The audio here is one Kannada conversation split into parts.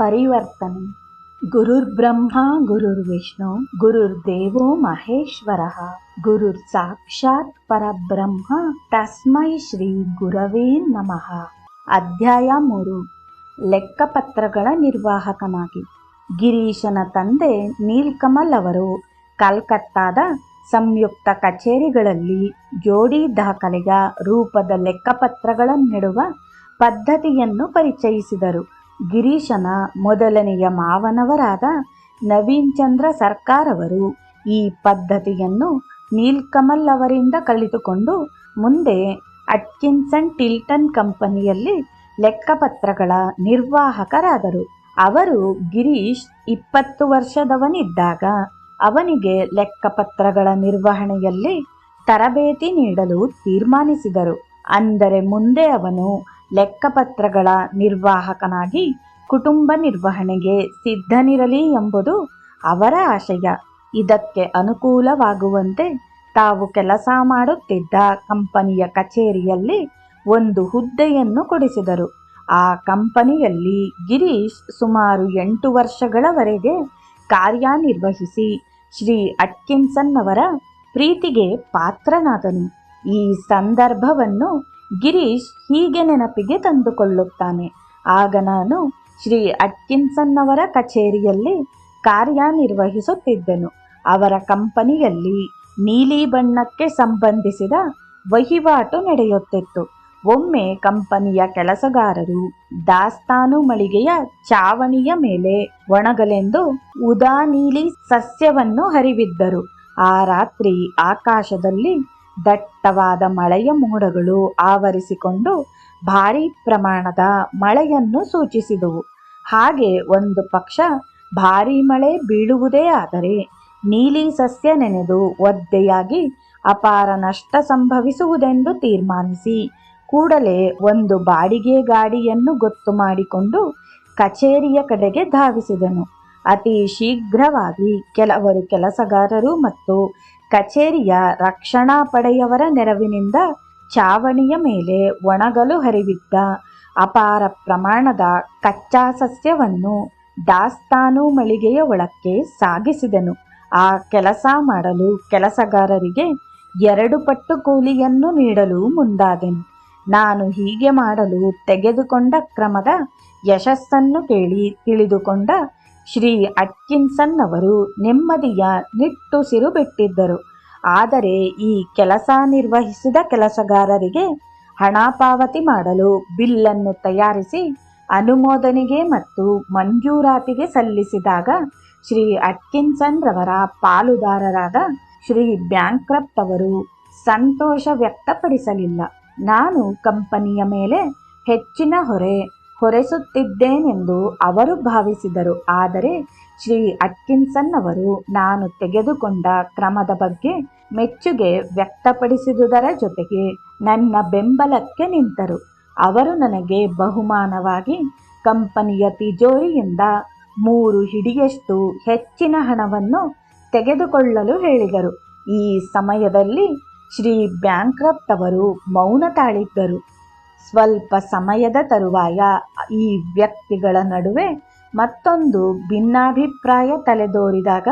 ಪರಿವರ್ತನೆ. ಗುರುರ್ಬ್ರಹ್ಮ ಗುರುರ್ವಿಷ್ಣು ಗುರುರ್ದೇವೋ ಮಹೇಶ್ವರ. ಗುರುರ್ ಸಾಕ್ಷಾತ್ ಪರಬ್ರಹ್ಮ, ತಸ್ಮೈ ಶ್ರೀ ಗುರವೇ ನಮಃ. ಅಧ್ಯಾಯ ಮೂರು. ಲೆಕ್ಕಪತ್ರಗಳ ನಿರ್ವಾಹಕನಾಗಿ. ಗಿರೀಶನ ತಂದೆ ನೀಲ್ಕಮಲ್ ಅವರು ಕಲ್ಕತ್ತಾದ ಸಂಯುಕ್ತ ಕಚೇರಿಗಳಲ್ಲಿ ಜೋಡಿ ದಾಖಲೆಯ ರೂಪದ ಲೆಕ್ಕಪತ್ರಗಳನ್ನಿಡುವ ಪದ್ಧತಿಯನ್ನು ಪರಿಚಯಿಸಿದರು. ಗಿರೀಶನ ಮೊದಲನೆಯ ಮಾವನವರಾದ ನವೀನ್ ಚಂದ್ರ ಸರ್ಕಾರವರು ಈ ಪದ್ಧತಿಯನ್ನು ನೀಲ್ಕಮಲ್ ಅವರಿಂದ ಕಲಿತುಕೊಂಡು ಮುಂದೆ ಅಟ್ಕಿನ್ಸನ್ ಟಿಲ್ಟನ್ ಕಂಪನಿಯಲ್ಲಿ ಲೆಕ್ಕಪತ್ರಗಳ ನಿರ್ವಾಹಕರಾದರು. ಅವರು ಗಿರೀಶ್ ಇಪ್ಪತ್ತು ವರ್ಷದವನಿದ್ದಾಗ ಅವನಿಗೆ ಲೆಕ್ಕಪತ್ರಗಳ ನಿರ್ವಹಣೆಯಲ್ಲಿ ತರಬೇತಿ ನೀಡಲು ತೀರ್ಮಾನಿಸಿದರು. ಅಂದರೆ ಮುಂದೆ ಅವನು ಲೆಕ್ಕಪತ್ರಗಳ ನಿರ್ವಾಹಕನಾಗಿ ಕುಟುಂಬ ನಿರ್ವಹಣೆಗೆ ಸಿದ್ಧನಿರಲಿ ಎಂಬುದು ಅವರ ಆಶಯ. ಇದಕ್ಕೆ ಅನುಕೂಲವಾಗುವಂತೆ ತಾವು ಕೆಲಸ ಮಾಡುತ್ತಿದ್ದ ಕಂಪನಿಯ ಕಚೇರಿಯಲ್ಲಿ ಒಂದು ಹುದ್ದೆಯನ್ನು ಕೊಡಿಸಿದರು. ಆ ಕಂಪನಿಯಲ್ಲಿ ಗಿರೀಶ್ ಸುಮಾರು ಎಂಟು ವರ್ಷಗಳವರೆಗೆ ಕಾರ್ಯನಿರ್ವಹಿಸಿ ಶ್ರೀ ಅಟ್ಕಿನ್ಸನ್ ಅವರ ಪ್ರೀತಿಗೆ ಪಾತ್ರನಾದನು. ಈ ಸಂದರ್ಭವನ್ನು ಗಿರೀಶ್ ಹೀಗೆ ನೆನಪಿಗೆ ತಂದುಕೊಳ್ಳುತ್ತಾನೆ. ಆಗ ನಾನು ಶ್ರೀ ಅಟ್ಕಿನ್ಸನ್ ಅವರ ಕಚೇರಿಯಲ್ಲಿ ಕಾರ್ಯನಿರ್ವಹಿಸುತ್ತಿದ್ದೆನು. ಅವರ ಕಂಪನಿಯಲ್ಲಿ ನೀಲಿ ಬಣ್ಣಕ್ಕೆ ಸಂಬಂಧಿಸಿದ ವಹಿವಾಟು ನಡೆಯುತ್ತಿತ್ತು. ಒಮ್ಮೆ ಕಂಪನಿಯ ಕೆಲಸಗಾರರು ದಾಸ್ತಾನು ಮಳಿಗೆಯ ಚಾವಣಿಯ ಮೇಲೆ ಒಣಗಲೆಂದು ಉದಾ ನೀಲಿ ಸಸ್ಯವನ್ನು ಹರಿವಿದ್ದರು. ಆ ರಾತ್ರಿ ಆಕಾಶದಲ್ಲಿ ದಟ್ಟವಾದ ಮಳೆಯ ಮೋಡಗಳು ಆವರಿಸಿಕೊಂಡು ಭಾರೀ ಪ್ರಮಾಣದ ಮಳೆಯನ್ನು ಸೂಚಿಸಿದವು. ಹಾಗೆ ಒಂದು ಪಕ್ಷ ಭಾರೀ ಮಳೆ ಬೀಳುವುದೇ ಆದರೆ ನೀಲಿ ಸಸ್ಯ ನೆನೆದು ಒದ್ದೆಯಾಗಿ ಅಪಾರ ನಷ್ಟ ಸಂಭವಿಸುವುದೆಂದು ತೀರ್ಮಾನಿಸಿ ಕೂಡಲೇ ಒಂದು ಬಾಡಿಗೆ ಗಾಡಿಯನ್ನು ಗೊತ್ತು ಮಾಡಿಕೊಂಡು ಕಚೇರಿಯ ಕಡೆಗೆ ಧಾವಿಸಿದನು. ಅತಿ ಶೀಘ್ರವಾಗಿ ಕೆಲವರು ಕೆಲಸಗಾರರು ಮತ್ತು ಕಚೇರಿಯ ರಕ್ಷಣಾ ಪಡೆಯವರ ನೆರವಿನಿಂದ ಚಾವಣಿಯ ಮೇಲೆ ಒಣಗಲು ಹರಿವಿದ್ದ ಅಪಾರ ಪ್ರಮಾಣದ ಕಚ್ಚಾ ಸಸ್ಯವನ್ನು ದಾಸ್ತಾನು ಮಳಿಗೆಯ ಒಳಕ್ಕೆ ಸಾಗಿಸಿದನು. ಆ ಕೆಲಸ ಮಾಡಲು ಕೆಲಸಗಾರರಿಗೆ ಎರಡು ಪಟ್ಟು ಕೂಲಿಯನ್ನು ನೀಡಲು ಮುಂದಾದೆನು. ನಾನು ಹೀಗೆ ಮಾಡಲು ತೆಗೆದುಕೊಂಡ ಕ್ರಮದ ಯಶಸ್ಸನ್ನು ಕೇಳಿ ತಿಳಿದುಕೊಂಡ ಶ್ರೀ ಅಟ್ಕಿನ್ಸನ್ ಅವರು ನೆಮ್ಮದಿಯ ನಿಟ್ಟುಸಿರು ಬಿಟ್ಟಿದ್ದರು ಆದರೆ ಈ ಕೆಲಸ ನಿರ್ವಹಿಸಿದ ಕೆಲಸಗಾರರಿಗೆ ಹಣ ಪಾವತಿ ಮಾಡಲು ಬಿಲ್ಲನ್ನು ತಯಾರಿಸಿ ಅನುಮೋದನೆಗೆ ಮತ್ತು ಮಂಜೂರಾತಿಗೆ ಸಲ್ಲಿಸಿದಾಗ ಶ್ರೀ ಅಟ್ಕಿನ್ಸನ್ ರವರ ಪಾಲುದಾರರಾದ ಶ್ರೀ ಬ್ಯಾಂಕ್ರಪ್ಟ್ ಅವರು ಸಂತೋಷ ವ್ಯಕ್ತಪಡಿಸಲಿಲ್ಲ. ನಾನು ಕಂಪನಿಯ ಮೇಲೆ ಹೆಚ್ಚಿನ ಹೊರೆ ಹೊರೆಸುತ್ತಿದ್ದೇನೆಂದು ಅವರು ಭಾವಿಸಿದರು. ಆದರೆ ಶ್ರೀ ಅಟ್ಕಿನ್ಸನ್ ಅವರು ನಾನು ತೆಗೆದುಕೊಂಡ ಕ್ರಮದ ಬಗ್ಗೆ ಮೆಚ್ಚುಗೆ ವ್ಯಕ್ತಪಡಿಸಿದುದರ ಜೊತೆಗೆ ನನ್ನ ಬೆಂಬಲಕ್ಕೆ ನಿಂತರು. ಅವರು ನನಗೆ ಬಹುಮಾನವಾಗಿ ಕಂಪನಿಯ ತಿಜೋರಿಯಿಂದ ಮೂರು ಹಿಡಿಯಷ್ಟು ಹೆಚ್ಚಿನ ಹಣವನ್ನು ತೆಗೆದುಕೊಳ್ಳಲು ಹೇಳಿದರು. ಈ ಸಮಯದಲ್ಲಿ ಶ್ರೀ ಬ್ಯಾಂಕ್ರಪ್ಟ್ ಅವರು ಮೌನ ತಾಳಿದ್ದರು. ಸ್ವಲ್ಪ ಸಮಯದ ತರುವಾಯ ಈ ವ್ಯಕ್ತಿಗಳ ನಡುವೆ ಮತ್ತೊಂದು ಭಿನ್ನಾಭಿಪ್ರಾಯ ತಲೆದೋರಿದಾಗ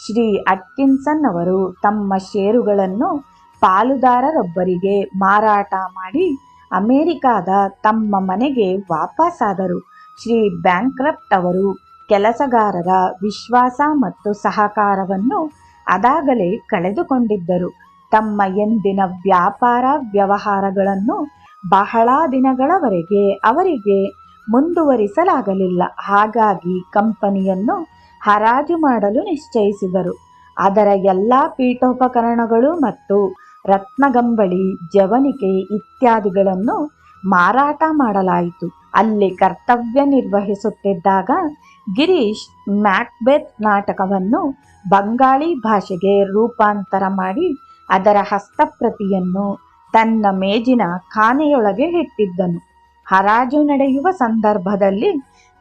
ಶ್ರೀ ಅಟ್ಕಿನ್ಸನ್ ಅವರು ತಮ್ಮ ಷೇರುಗಳನ್ನು ಪಾಲುದಾರರೊಬ್ಬರಿಗೆ ಮಾರಾಟ ಮಾಡಿ ಅಮೆರಿಕಾದ ತಮ್ಮ ಮನೆಗೆ ವಾಪಸ್ಸಾದರು ಶ್ರೀ ಬ್ಯಾಂಕ್ರಪ್ಟ್ ಅವರು ಕೆಲಸಗಾರರ ವಿಶ್ವಾಸ ಮತ್ತು ಸಹಕಾರವನ್ನು ಅದಾಗಲೇ ಕಳೆದುಕೊಂಡಿದ್ದರು. ತಮ್ಮ ಎಂದಿನ ವ್ಯಾಪಾರ ವ್ಯವಹಾರಗಳನ್ನು ಬಹಳ ದಿನಗಳವರೆಗೆ ಅವರಿಗೆ ಮುಂದುವರಿಸಲಾಗಲಿಲ್ಲ. ಹಾಗಾಗಿ ಕಂಪನಿಯನ್ನು ಹರಾಜು ಮಾಡಲು ನಿಶ್ಚಯಿಸಿದರು. ಅದರ ಎಲ್ಲ ಪೀಠೋಪಕರಣಗಳು ಮತ್ತು ರತ್ನಗಂಬಳಿ, ಜವನಿಕೆ ಇತ್ಯಾದಿಗಳನ್ನು ಮಾರಾಟ ಮಾಡಲಾಯಿತು. ಅಲ್ಲಿ ಕರ್ತವ್ಯ ನಿರ್ವಹಿಸುತ್ತಿದ್ದಾಗ ಗಿರೀಶ್ ಮ್ಯಾಕ್ಬೆತ್ ನಾಟಕವನ್ನು ಬಂಗಾಳಿ ಭಾಷೆಗೆ ರೂಪಾಂತರ ಮಾಡಿ ಅದರ ಹಸ್ತಪ್ರತಿಯನ್ನು ತನ್ನ ಮೇಜಿನ ಖಾನೆಯೊಳಗೆ ಇಟ್ಟಿದ್ದನು. ಹರಾಜು ನಡೆಯುವ ಸಂದರ್ಭದಲ್ಲಿ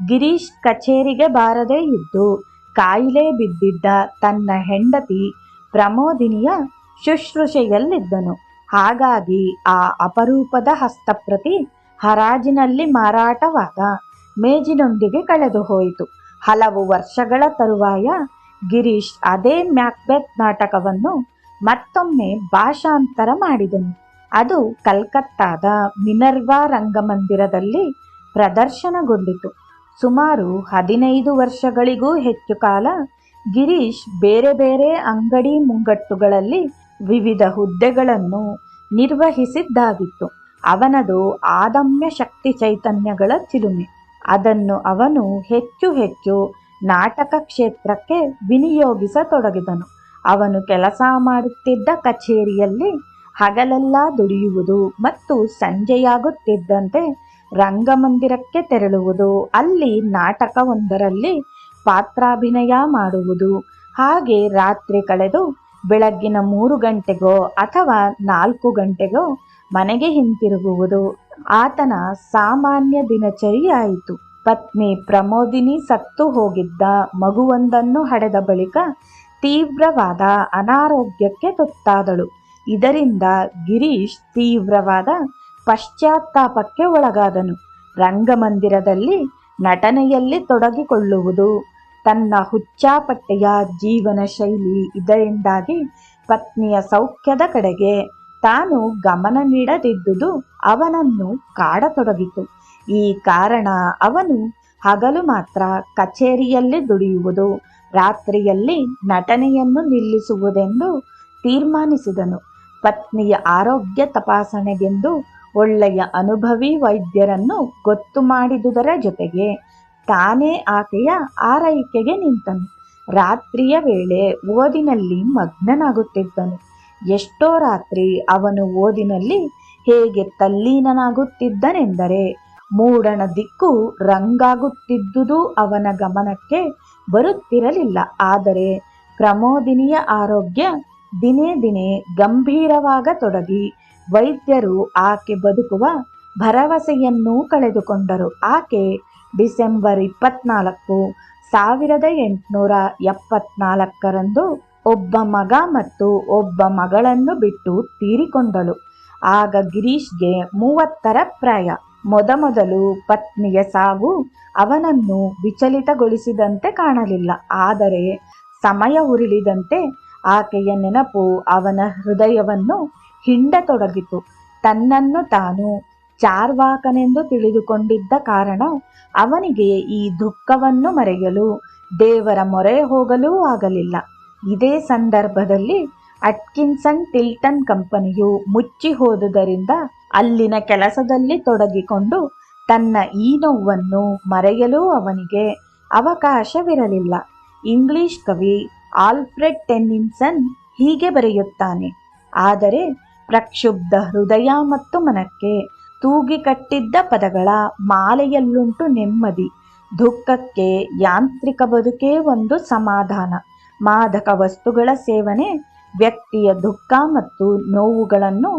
ಗಿರೀಶ್ ಕಚೇರಿಗೆ ಬಾರದೇ ಇದ್ದು, ಕಾಯಿಲೆ ಬಿದ್ದಿದ್ದ ತನ್ನ ಹೆಂಡತಿ ಪ್ರಮೋದಿನಿಯ ಶುಶ್ರೂಷೆಯಲ್ಲಿದ್ದನು. ಹಾಗಾಗಿ ಆ ಅಪರೂಪದ ಹಸ್ತಪ್ರತಿ ಹರಾಜಿನಲ್ಲಿ ಮಾರಾಟವಾದ ಮೇಜಿನೊಂದಿಗೆ ಕಳೆದು ಹೋಯಿತು. ಹಲವು ವರ್ಷಗಳ ತರುವಾಯ ಗಿರೀಶ್ ಅದೇ ಮ್ಯಾಕ್ಬೆತ್ ನಾಟಕವನ್ನು ಮತ್ತೊಮ್ಮೆ ಭಾಷಾಂತರ ಮಾಡಿದನು. ಅದು ಕಲ್ಕತ್ತಾದ ಮಿನರ್ವಾ ರಂಗಮಂದಿರದಲ್ಲಿ ಪ್ರದರ್ಶನಗೊಂಡಿತು. ಸುಮಾರು ಹದಿನೈದು ವರ್ಷಗಳಿಗೂ ಹೆಚ್ಚು ಕಾಲ ಗಿರೀಶ್ ಬೇರೆ ಬೇರೆ ಅಂಗಡಿ ಮುಂಗಟ್ಟುಗಳಲ್ಲಿ ವಿವಿಧ ಹುದ್ದೆಗಳನ್ನು ನಿರ್ವಹಿಸಿದ್ದಾಗಿತ್ತು. ಅವನದು ಆದಮ್ಯ ಶಕ್ತಿ ಚೈತನ್ಯಗಳ ಚಿಲುಮೆ. ಅದನ್ನು ಅವನು ಹೆಚ್ಚು ಹೆಚ್ಚು ನಾಟಕ ಕ್ಷೇತ್ರಕ್ಕೆ ವಿನಿಯೋಗಿಸತೊಡಗಿದನು. ಅವನು ಕೆಲಸ ಮಾಡುತ್ತಿದ್ದ ಕಚೇರಿಯಲ್ಲಿ ಹಗಲೆಲ್ಲ ದುಡಿಯುವುದು ಮತ್ತು ಸಂಜೆಯಾಗುತ್ತಿದ್ದಂತೆ ರಂಗಮಂದಿರಕ್ಕೆ ತೆರಳುವುದು. ಅಲ್ಲಿ ನಾಟಕವೊಂದರಲ್ಲಿ ಪಾತ್ರಾಭಿನಯ ಮಾಡುವುದು. ಹಾಗೆ ರಾತ್ರಿ ಕಳೆದು ಬೆಳಗ್ಗಿನ ಮೂರು ಗಂಟೆಗೋ ಅಥವಾ ನಾಲ್ಕು ಗಂಟೆಗೋ ಮನೆಗೆ ಹಿಂತಿರುಗುವುದು. ಆತನ ಸಾಮಾನ್ಯ ದಿನಚರಿಯಾಯಿತು ಪತ್ನಿ ಪ್ರಮೋದಿನಿ ಸತ್ತು ಹೋಗಿದ್ದ ಮಗುವೊಂದನ್ನು ಹಡೆದ ಬಳಿಕ ತೀವ್ರವಾದ ಅನಾರೋಗ್ಯಕ್ಕೆ ತುತ್ತಾದಳು. ಇದರಿಂದ ಗಿರೀಶ್ ತೀವ್ರವಾದ ಪಶ್ಚಾತ್ತಾಪಕ್ಕೆ ಒಳಗಾದನು. ರಂಗಮಂದಿರದಲ್ಲಿ ನಟನೆಯಲ್ಲಿ ತೊಡಗಿಕೊಳ್ಳುವುದು, ತನ್ನ ಹುಚ್ಚಾಪಟ್ಟೆಯ ಜೀವನ ಶೈಲಿ ಇದರಿಂದಾಗಿ ಪತ್ನಿಯ ಸೌಖ್ಯದ ಕಡೆಗೆ ತಾನು ಗಮನ ನೀಡದಿದ್ದುದು ಅವನನ್ನು ಕಾಡತೊಡಗಿತು. ಈ ಕಾರಣ ಅವನು ಹಗಲು ಮಾತ್ರ ಕಚೇರಿಯಲ್ಲಿ ದುಡಿಯುವುದು, ರಾತ್ರಿಯಲ್ಲಿ ನಟನೆಯನ್ನು ನಿಲ್ಲಿಸುವುದೆಂದು ತೀರ್ಮಾನಿಸಿದನು. ಪತ್ನಿಯ ಆರೋಗ್ಯ ತಪಾಸಣೆಗೆಂದು ಒಳ್ಳೆಯ ಅನುಭವಿ ವೈದ್ಯರನ್ನು ಗೊತ್ತು ಮಾಡಿದುದರ ಜೊತೆಗೆ ತಾನೇ ಆಕೆಯ ಆರೈಕೆಗೆ ನಿಂತನು. ರಾತ್ರಿಯ ವೇಳೆ ಓದಿನಲ್ಲಿ ಮಗ್ನನಾಗುತ್ತಿದ್ದನು. ಎಷ್ಟೋ ರಾತ್ರಿ ಅವನು ಓದಿನಲ್ಲಿ ಹೇಗೆ ತಲ್ಲೀನನಾಗುತ್ತಿದ್ದನೆಂದರೆ ಮೂಡಣ ದಿಕ್ಕು ರಂಗಾಗುತ್ತಿದ್ದುದು ಅವನ ಗಮನಕ್ಕೆ ಬರುತ್ತಿರಲಿಲ್ಲ. ಆದರೆ ಪ್ರಮೋದಿನಿಯ ಆರೋಗ್ಯ ದಿನೇ ದಿನೇ ಗಂಭೀರವಾಗತೊಡಗಿ ವೈದ್ಯರು ಆಕೆ ಬದುಕುವ ಭರವಸೆಯನ್ನೂ ಕಳೆದುಕೊಂಡರು. ಆಕೆ ಡಿಸೆಂಬರ್ ಇಪ್ಪತ್ನಾಲ್ಕು ಸಾವಿರದ ಎಂಟುನೂರ ಎಪ್ಪತ್ನಾಲ್ಕರಂದು ಒಬ್ಬ ಮಗ ಮತ್ತು ಒಬ್ಬ ಮಗಳನ್ನು ಬಿಟ್ಟು ತೀರಿಕೊಂಡಳು. ಆಗ ಗಿರೀಶ್ಗೆ ಮೂವತ್ತರ ಪ್ರಾಯ. ಮೊದಮೊದಲು ಪತ್ನಿಯ ಸಾವು ಅವನನ್ನು ವಿಚಲಿತಗೊಳಿಸಿದಂತೆ ಕಾಣಲಿಲ್ಲ. ಆದರೆ ಸಮಯ ಉರುಳಿದಂತೆ ಆಕೆಯ ನೆನಪು ಅವನ ಹೃದಯವನ್ನು ಹಿಂಡತೊಡಗಿತು. ತನ್ನನ್ನು ತಾನು ಚಾರ್ವಾಕನೆಂದು ತಿಳಿದುಕೊಂಡಿದ್ದ ಕಾರಣ ಅವನಿಗೆ ಈ ದುಃಖವನ್ನು ಮರೆಯಲು, ದೇವರ ಮೊರೆ ಹೋಗಲೂ ಆಗಲಿಲ್ಲ. ಇದೇ ಸಂದರ್ಭದಲ್ಲಿ ಅಟ್ಕಿನ್ಸನ್ ಟಿಲ್ಟನ್ ಕಂಪನಿಯು ಮುಚ್ಚಿ ಹೋದುದರಿಂದ ಅಲ್ಲಿನ ಕೆಲಸದಲ್ಲಿ ತೊಡಗಿಕೊಂಡು ತನ್ನ ಈ ನೋವನ್ನು ಮರೆಯಲು ಅವನಿಗೆ ಅವಕಾಶವಿರಲಿಲ್ಲ. ಇಂಗ್ಲಿಷ್ ಕವಿ ಆಲ್ಫ್ರೆಡ್ ಟೆನ್ನಿನ್ಸನ್ ಹೀಗೆ ಬರೆಯುತ್ತಾನೆ, ಆದರೆ ಪ್ರಕ್ಷುಬ್ಧ ಹೃದಯ ಮತ್ತು ಮನಕ್ಕೆ ತೂಗಿ ಕಟ್ಟಿದ್ದ ಪದಗಳ ಮಾಲೆಯಲ್ಲುಂಟು ನೆಮ್ಮದಿ, ದುಃಖಕ್ಕೆ ಯಾಂತ್ರಿಕ ಬದುಕೇ ಒಂದು ಸಮಾಧಾನ, ಮಾದಕ ವಸ್ತುಗಳ ಸೇವನೆ, ವ್ಯಕ್ತಿಯ ದುಃಖ ಮತ್ತು ನೋವುಗಳನ್ನು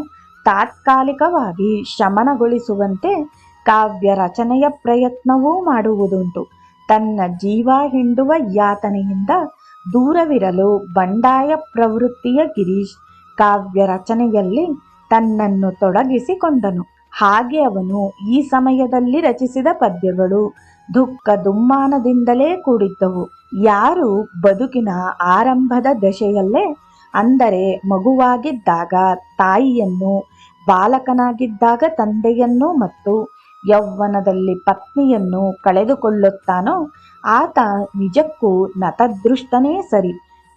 ತಾತ್ಕಾಲಿಕವಾಗಿ ಶಮನಗೊಳಿಸುವಂತೆ ಕಾವ್ಯ ರಚನೆಯ ಪ್ರಯತ್ನವೂ ಮಾಡುವುದುಂಟು. ತನ್ನ ಜೀವ ಹಿಂಡುವ ಯಾತನೆಯಿಂದ ದೂರವಿರಲು ಬಂಡಾಯ ಪ್ರವೃತ್ತಿಯ ಗಿರೀಶ್ ಕಾವ್ಯ ರಚನೆಯಲ್ಲಿ ತನ್ನನ್ನು ತೊಡಗಿಸಿಕೊಂಡನು. ಹಾಗೆ ಅವನು ಈ ಸಮಯದಲ್ಲಿ ರಚಿಸಿದ ಪದ್ಯಗಳು ದುಃಖ ದುಮ್ಮಾನದಿಂದಲೇ ಕೂಡಿದ್ದವು. ಯಾರು ಬದುಕಿನ ಆರಂಭದ ದಶೆಯಲ್ಲೇ ಅಂದರೆ ಮಗುವಾಗಿದ್ದಾಗ ತಾಯಿಯನ್ನು, ಬಾಲಕನಾಗಿದ್ದಾಗ ತಂದೆಯನ್ನು ಮತ್ತು ಯೌವನದಲ್ಲಿ ಪತ್ನಿಯನ್ನು ಕಳೆದುಕೊಳ್ಳುತ್ತಾನೋ ಆತ ನಿಜಕ್ಕೂ ನತದೃಷ್ಟನೇ ಸರಿ.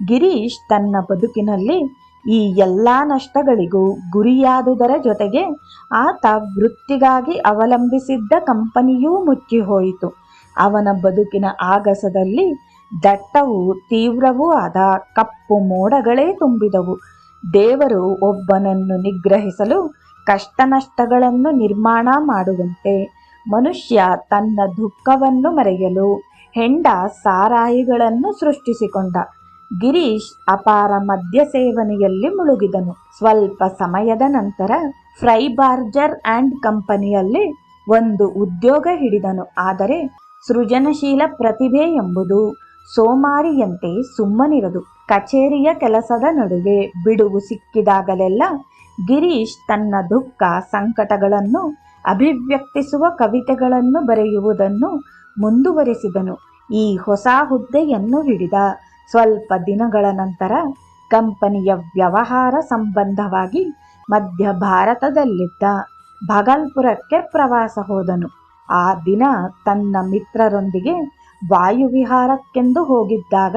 ಗಿರೀಶ್ ತನ್ನ ಬದುಕಿನಲ್ಲಿ ಈ ಎಲ್ಲ ನಷ್ಟಗಳಿಗೂ ಗುರಿಯಾದುದರ ಜೊತೆಗೆ ಆತ ವೃತ್ತಿಗಾಗಿ ಅವಲಂಬಿಸಿದ್ದ ಕಂಪನಿಯೂ ಮುಚ್ಚಿಹೋಯಿತು. ಅವನ ಬದುಕಿನ ಆಗಸದಲ್ಲಿ ದಟ್ಟವೂ ತೀವ್ರವೂ ಆದ ಕಪ್ಪು ಮೋಡಗಳೇ ತುಂಬಿದವು. ದೇವರು ಒಬ್ಬನನ್ನು ನಿಗ್ರಹಿಸಲು ಕಷ್ಟ ನಷ್ಟಗಳನ್ನು ನಿರ್ಮಾಣ ಮಾಡುವಂತೆ ಮನುಷ್ಯ ತನ್ನ ದುಃಖವನ್ನು ಮರೆಯಲು ಹೆಂಡ ಸಾರಾಯಿಗಳನ್ನು ಸೃಷ್ಟಿಸಿಕೊಂಡ. ಗಿರೀಶ್ ಅಪಾರ ಮದ್ಯ ಸೇವನೆಯಲ್ಲಿ ಮುಳುಗಿದನು. ಸ್ವಲ್ಪ ಸಮಯದ ನಂತರ ಫ್ರೈ ಬಾರ್ಜರ್ ಆ್ಯಂಡ್ ಕಂಪನಿಯಲ್ಲಿ ಒಂದು ಉದ್ಯೋಗ ಹಿಡಿದನು. ಆದರೆ ಸೃಜನಶೀಲ ಪ್ರತಿಭೆ ಎಂಬುದು ಸೋಮಾರಿಯಂತೆ ಸುಮ್ಮನಿರದು. ಕಚೇರಿಯ ಕೆಲಸದ ನಡುವೆ ಬಿಡುವು ಸಿಕ್ಕಿದಾಗಲೆಲ್ಲ ಗಿರೀಶ್ ತನ್ನ ದುಃಖ, ಸಂಕಟಗಳನ್ನು ಅಭಿವ್ಯಕ್ತಿಸುವ ಕವಿತೆಗಳನ್ನು ಬರೆಯುವುದನ್ನು ಮುಂದುವರಿಸಿದನು. ಈ ಹೊಸ ಹುದ್ದೆಯನ್ನು ಹಿಡಿದ ಸ್ವಲ್ಪ ದಿನಗಳ ನಂತರ ಕಂಪನಿಯ ವ್ಯವಹಾರ ಸಂಬಂಧವಾಗಿ ಮಧ್ಯ ಭಾರತದಲ್ಲಿದ್ದ ಭಗಲ್ಪುರಕ್ಕೆ ಪ್ರವಾಸ ಹೋದನು. ಆ ದಿನ ತನ್ನ ಮಿತ್ರರೊಂದಿಗೆ ವಾಯುವಿಹಾರಕ್ಕೆಂದು ಹೋಗಿದ್ದಾಗ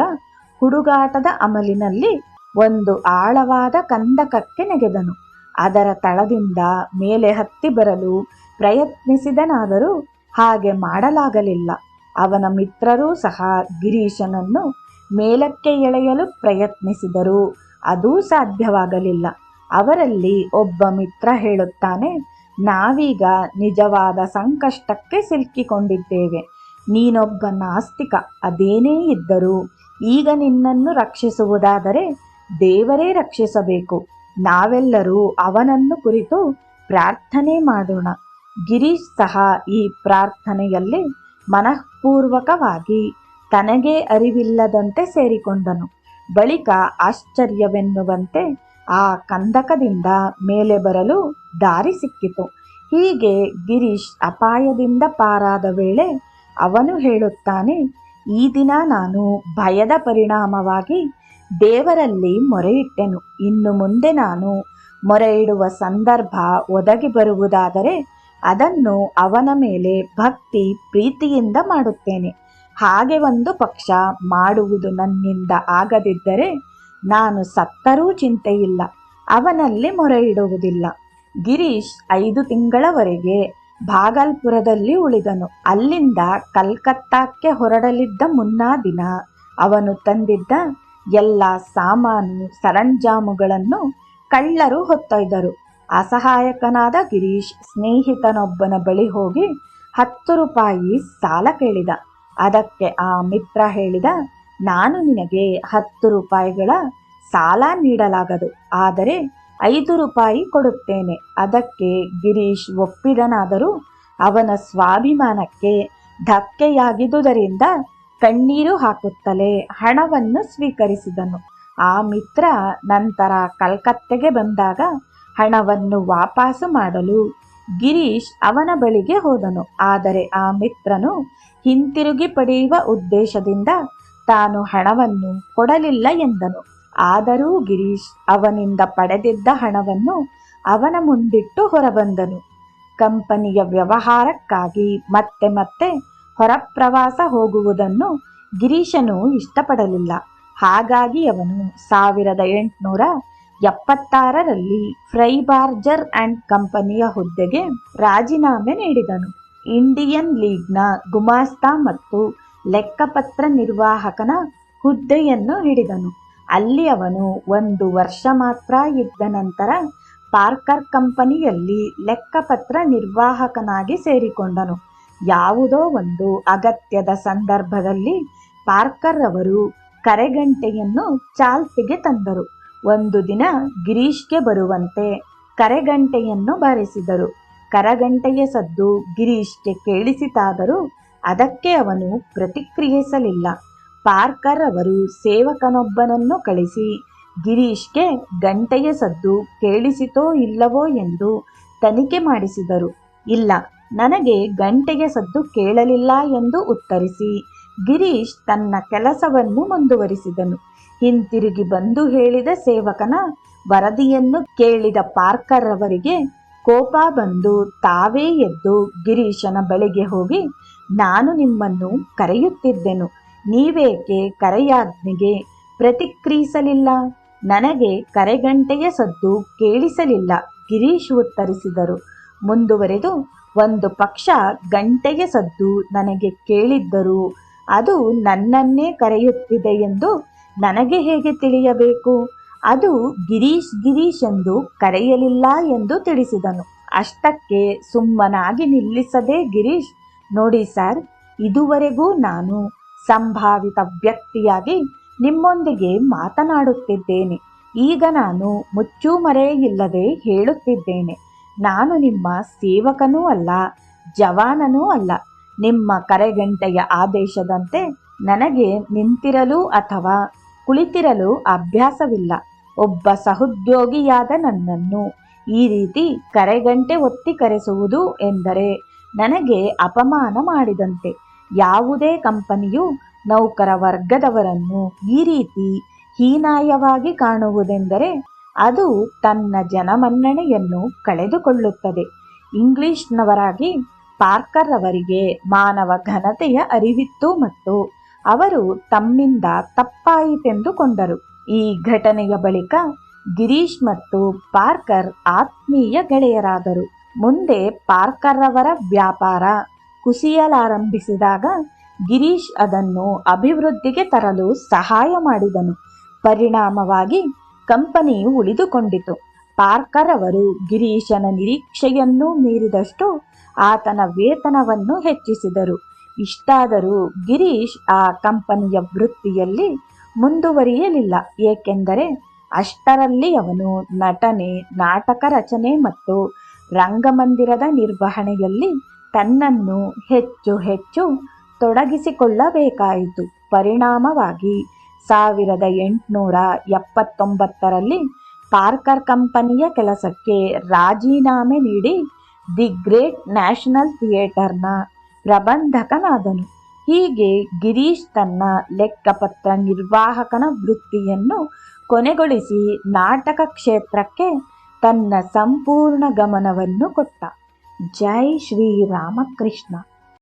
ಹುಡುಗಾಟದ ಅಮಲಿನಲ್ಲಿ ಒಂದು ಆಳವಾದ ಕಂದಕಕ್ಕೆ ನೆಗೆದನು. ಅದರ ತಳದಿಂದ ಮೇಲೆ ಹತ್ತಿ ಬರಲು ಪ್ರಯತ್ನಿಸಿದನಾದರೂ ಹಾಗೆ ಮಾಡಲಾಗಲಿಲ್ಲ. ಅವನ ಮಿತ್ರರೂ ಸಹ ಗಿರೀಶನನ್ನು ಮೇಲಕ್ಕೆ ಎಳೆಯಲು ಪ್ರಯತ್ನಿಸಿದರು. ಅದೂ ಸಾಧ್ಯವಾಗಲಿಲ್ಲ. ಅವರಲ್ಲಿ ಒಬ್ಬ ಮಿತ್ರ ಹೇಳುತ್ತಾನೆ, ನಾವೀಗ ನಿಜವಾದ ಸಂಕಷ್ಟಕ್ಕೆ ಸಿಲುಕಿಕೊಂಡಿದ್ದೇವೆ. ನೀನೊಬ್ಬ ನಾಸ್ತಿಕ, ಅದೇನೇ ಇದ್ದರೂ ಈಗ ನಿನ್ನನ್ನು ರಕ್ಷಿಸುವುದಾದರೆ ದೇವರೇ ರಕ್ಷಿಸಬೇಕು. ನಾವೆಲ್ಲರೂ ಅವನನ್ನು ಕುರಿತು ಪ್ರಾರ್ಥನೆ ಮಾಡೋಣ. ಗಿರೀಶ್ ಸಹ ಈ ಪ್ರಾರ್ಥನೆಯಲ್ಲಿ ಮನಃಪೂರ್ವಕವಾಗಿ ತನಗೇ ಅರಿವಿಲ್ಲದಂತೆ ಸೇರಿಕೊಂಡನು. ಬಳಿಕ ಆಶ್ಚರ್ಯವೆನ್ನುವಂತೆ ಆ ಕಂದಕದಿಂದ ಮೇಲೆ ಬರಲು ದಾರಿ ಸಿಕ್ಕಿತು. ಹೀಗೆ ಗಿರೀಶ್ ಅಪಾಯದಿಂದ ಪಾರಾದ ವೇಳೆ ಅವನು ಹೇಳುತ್ತಾನೆ, ಈ ದಿನ ನಾನು ಭಯದ ಪರಿಣಾಮವಾಗಿ ದೇವರಲ್ಲಿ ಮೊರೆಯಿಟ್ಟೆನು. ಇನ್ನು ಮುಂದೆ ನಾನು ಮೊರೆಯಿಡುವ ಸಂದರ್ಭ ಒದಗಿ ಬರುವುದಾದರೆ ಅದನ್ನು ಅವನ ಮೇಲೆ ಭಕ್ತಿ ಪ್ರೀತಿಯಿಂದ ಮಾಡುತ್ತೇನೆ. ಹಾಗೆ ಒಂದು ಪಕ್ಷ ಮಾಡುವುದು ನನ್ನಿಂದ ಆಗದಿದ್ದರೆ ನಾನು ಸತ್ತರೂ ಚಿಂತೆಯಿಲ್ಲ, ಅವನಲ್ಲಿ ಮೊರೆ ಇಡುವುದಿಲ್ಲ ಗಿರೀಶ್ ಐದು ತಿಂಗಳವರೆಗೆ ಭಾಗಲ್ಪುರದಲ್ಲಿ ಉಳಿದನು. ಅಲ್ಲಿಂದ ಕಲ್ಕತ್ತಾಕ್ಕೆ ಹೊರಡಲಿದ್ದ ಮುನ್ನಾ ದಿನ ಅವನು ತಂದಿದ್ದ ಎಲ್ಲ ಸಾಮಾನು, ಸರಂಜಾಮುಗಳನ್ನು ಕಳ್ಳರು ಹೊತ್ತೊಯ್ದರು. ಅಸಹಾಯಕನಾದ ಗಿರೀಶ್ ಸ್ನೇಹಿತನೊಬ್ಬನ ಬಳಿ ಹೋಗಿ ಹತ್ತು ರೂಪಾಯಿ ಸಾಲ ಕೇಳಿದ. ಅದಕ್ಕೆ ಆ ಮಿತ್ರ ಹೇಳಿದ, ನಾನು ನಿನಗೆ ಹತ್ತು ರೂಪಾಯಿಗಳ ಸಾಲ ನೀಡಲಾಗದು. ಆದರೆ ಐದು ರೂಪಾಯಿ ಕೊಡುತ್ತೇನೆ. ಅದಕ್ಕೆ ಗಿರೀಶ್ ಒಪ್ಪಿದನಾದರೂ ಅವನ ಸ್ವಾಭಿಮಾನಕ್ಕೆ ಧಕ್ಕೆಯಾಗಿದ್ದುದರಿಂದ ಕಣ್ಣೀರು ಹಾಕುತ್ತಲೇ ಹಣವನ್ನು ಸ್ವೀಕರಿಸಿದನು. ಆ ಮಿತ್ರ ನಂತರ ಕಲ್ಕತ್ತೆಗೆ ಬಂದಾಗ ಹಣವನ್ನು ವಾಪಾಸು ಮಾಡಲು ಗಿರೀಶ್ ಅವನ ಬಳಿಗೆ ಹೋದನು. ಆದರೆ ಆ ಮಿತ್ರನು ಹಿಂತಿರುಗಿ ಪಡೆಯುವ ಉದ್ದೇಶದಿಂದ ತಾನು ಹಣವನ್ನು ಕೊಡಲಿಲ್ಲ ಎಂದನು. ಆದರೂ ಗಿರೀಶ್ ಅವನಿಂದ ಪಡೆದಿದ್ದ ಹಣವನ್ನು ಅವನ ಮುಂದಿಟ್ಟು ಹೊರಬಂದನು. ಕಂಪನಿಯ ವ್ಯವಹಾರಕ್ಕಾಗಿ ಮತ್ತೆ ಮತ್ತೆ ಹೊರಪ್ರವಾಸ ಹೋಗುವುದನ್ನು ಗಿರೀಶನು ಇಷ್ಟಪಡಲಿಲ್ಲ. ಹಾಗಾಗಿ ಅವನು ಸಾವಿರದ ಎಂಟುನೂರ ಎಪ್ಪತ್ತಾರರಲ್ಲಿ ಫ್ರೈಬಾರ್ಜರ್ ಅಂಡ್ ಕಂಪನಿಯ ಹುದ್ದೆಗೆ ರಾಜೀನಾಮೆ ನೀಡಿದನು. ಇಂಡಿಯನ್ ಲೀಗ್ನ ಗುಮಾಸ್ತ ಮತ್ತು ಲೆಕ್ಕಪತ್ರ ನಿರ್ವಾಹಕನ ಹುದ್ದೆಯನ್ನು ಹಿಡಿದನು. ಅಲ್ಲಿ ಅವನು ಒಂದು ವರ್ಷ ಮಾತ್ರ ಇದ್ದ ನಂತರ ಪಾರ್ಕರ್ ಕಂಪನಿಯಲ್ಲಿ ಲೆಕ್ಕಪತ್ರ ನಿರ್ವಾಹಕನಾಗಿ ಸೇರಿಕೊಂಡನು. ಯಾವುದೋ ಒಂದು ಅಗತ್ಯದ ಸಂದರ್ಭದಲ್ಲಿ ಪಾರ್ಕರ್ ಅವರು ಕರೆಗಂಟೆಯನ್ನು ಚಾಲ್ತಿಗೆ ತಂದರು. ಒಂದು ದಿನ ಗಿರೀಶ್ಗೆ ಬರುವಂತೆ ಕರೆಗಂಟೆಯನ್ನು ಬಾರಿಸಿದರು. ಕರಗಂಟೆಯ ಸದ್ದು ಗಿರೀಶ್ಗೆ ಕೇಳಿಸಿತಾದರೂ ಅದಕ್ಕೆ ಅವನು ಪ್ರತಿಕ್ರಿಯಿಸಲಿಲ್ಲ. ಪಾರ್ಕರ್ ಅವರು ಸೇವಕನೊಬ್ಬನನ್ನು ಕಳಿಸಿ, ಗಿರೀಶ್ಗೆ ಗಂಟೆಯ ಸದ್ದು ಕೇಳಿಸಿತೋ ಇಲ್ಲವೋ ಎಂದು ತನಿಖೆ ಮಾಡಿಸಿದರು. ಇಲ್ಲ, ನನಗೆ ಗಂಟೆಯ ಸದ್ದು ಕೇಳಲಿಲ್ಲ ಎಂದು ಉತ್ತರಿಸಿ, ಗಿರೀಶ್ ತನ್ನ ಕೆಲಸವನ್ನು ಮುಂದುವರಿಸಿದನು. ಹಿಂತಿರುಗಿ ಬಂದು ಹೇಳಿದ ಸೇವಕನ ವರದಿಯನ್ನು ಕೇಳಿದ ಪಾರ್ಕರ್ ಅವರಿಗೆ ಕೋಪ ಬಂದು ತಾವೇ ಎದ್ದು ಗಿರೀಶನ ಬಳಿಗೆ ಹೋಗಿ, ನಾನು ನಿಮ್ಮನ್ನು ಕರೆಯುತ್ತಿದ್ದೆನು. ನೀವೇಕೆ ಕರೆಯಾಜ್ಞೆಗೆ ಪ್ರತಿಕ್ರಿಯಿಸಲಿಲ್ಲ? ನನಗೆ ಕರೆಗಂಟೆಯ ಸದ್ದು ಕೇಳಿಸಲಿಲ್ಲ, ಗಿರೀಶ್ ಉತ್ತರಿಸಿದರು. ಮುಂದುವರೆದು, ಒಂದು ಪಕ್ಷ ಗಂಟೆಯ ಸದ್ದು ನನಗೆ ಕೇಳಿದ್ದರು ಅದು ನನ್ನನ್ನೇ ಕರೆಯುತ್ತಿದೆ ಎಂದು ನನಗೆ ಹೇಗೆ ತಿಳಿಯಬೇಕು? ಅದು ಗಿರೀಶ್ ಗಿರೀಶ್ ಎಂದು ಕರೆಯಲಿಲ್ಲ ಎಂದು ತಿಳಿಸಿದನು. ಅಷ್ಟಕ್ಕೆ ಸುಮ್ಮನಾಗಿ ನಿಲ್ಲಿಸದೆ ಗಿರೀಶ್, ನೋಡಿ ಸರ್, ಇದುವರೆಗೂ ನಾನು ಸಂಭಾವಿತ ವ್ಯಕ್ತಿಯಾಗಿ ನಿಮ್ಮೊಂದಿಗೆ ಮಾತನಾಡುತ್ತಿದ್ದೇನೆ. ಈಗ ನಾನು ಮುಚ್ಚುಮರೆ ಇಲ್ಲದೆ ಹೇಳುತ್ತಿದ್ದೇನೆ. ನಾನು ನಿಮ್ಮ ಸೇವಕನೂ ಅಲ್ಲ, ಜವಾನನೂ ಅಲ್ಲ. ನಿಮ್ಮ ಕರೆಗಂಟೆಯ ಆದೇಶದಂತೆ ನನಗೆ ನಿಂತಿರಲು ಅಥವಾ ಕುಳಿತಿರಲು ಅಭ್ಯಾಸವಿಲ್ಲ. ಒಬ್ಬ ಸಹೋದ್ಯೋಗಿಯಾದ ನನ್ನನ್ನು ಈ ರೀತಿ ಕರೆಗಂಟೆ ಒತ್ತಿ ಕರೆಸುವುದು ಎಂದರೆ ನನಗೆ ಅಪಮಾನ ಮಾಡಿದಂತೆ. ಯಾವುದೇ ಕಂಪನಿಯು ನೌಕರ ವರ್ಗದವರನ್ನು ಈ ರೀತಿ ಹೀನಾಯವಾಗಿ ಕಾಣುವುದೆಂದರೆ ಅದು ತನ್ನ ಜನಮನ್ನಣೆಯನ್ನು ಕಳೆದುಕೊಳ್ಳುತ್ತದೆ. ಇಂಗ್ಲಿಷ್ನವರಾಗಿ ಪಾರ್ಕರ್ ಅವರಿಗೆ ಮಾನವ ಘನತೆಯ ಅರಿವಿತ್ತು ಮತ್ತು ಅವರು ತಮ್ಮಿಂದ ತಪ್ಪಾಯಿತೆಂದುಕೊಂಡರು ಈ ಘಟನೆಯ ಬಳಿಕ ಗಿರೀಶ್ ಮತ್ತು ಪಾರ್ಕರ್ ಆತ್ಮೀಯ ಗೆಳೆಯರಾದರು. ಮುಂದೆ ಪಾರ್ಕರ್ ಅವರ ವ್ಯಾಪಾರ ಕುಸಿಯಲಾರಂಭಿಸಿದಾಗ ಗಿರೀಶ್ ಅದನ್ನು ಅಭಿವೃದ್ಧಿಗೆ ತರಲು ಸಹಾಯ ಮಾಡಿದನು. ಪರಿಣಾಮವಾಗಿ ಕಂಪನಿಯು ಉಳಿದುಕೊಂಡಿತು. ಪಾರ್ಕರ್ ಅವರು ಗಿರೀಶನ ನಿರೀಕ್ಷೆಯನ್ನೂ ಮೀರಿದಷ್ಟು ಆತನ ವೇತನವನ್ನು ಹೆಚ್ಚಿಸಿದರು. ಇಷ್ಟಾದರೂ ಗಿರೀಶ್ ಆ ಕಂಪನಿಯ ವೃತ್ತಿಯಲ್ಲಿ ಮುಂದುವರಿಯಲಿಲ್ಲ. ಏಕೆಂದರೆ ಅಷ್ಟರಲ್ಲಿ ಅವನು ನಟನೆ, ನಾಟಕ ರಚನೆ ಮತ್ತು ರಂಗಮಂದಿರದ ನಿರ್ವಹಣೆಯಲ್ಲಿ ತನ್ನನ್ನು ಹೆಚ್ಚು ಹೆಚ್ಚು ತೊಡಗಿಸಿಕೊಳ್ಳಬೇಕಾಯಿತು. ಪರಿಣಾಮವಾಗಿ ಸಾವಿರದ ಎಂಟುನೂರ ಎಪ್ಪತ್ತೊಂಬತ್ತರಲ್ಲಿ ಪಾರ್ಕರ್ ಕಂಪನಿಯ ಕೆಲಸಕ್ಕೆ ರಾಜೀನಾಮೆ ನೀಡಿ ದಿ ಗ್ರೇಟ್ ನ್ಯಾಷನಲ್ ಥಿಯೇಟರ್ನ ಪ್ರಬಂಧಕನಾದನು. ಹೀಗೆ ಗಿರೀಶ್ ತನ್ನ ಲೆಕ್ಕಪತ್ರ ನಿರ್ವಾಹಕನ ವೃತ್ತಿಯನ್ನು ಕೊನೆಗೊಳಿಸಿ ನಾಟಕ ಕ್ಷೇತ್ರಕ್ಕೆ ತನ್ನ ಸಂಪೂರ್ಣ ಗಮನವನ್ನು ಕೊಟ್ಟ. ಜೈ ಶ್ರೀರಾಮಕೃಷ್ಣ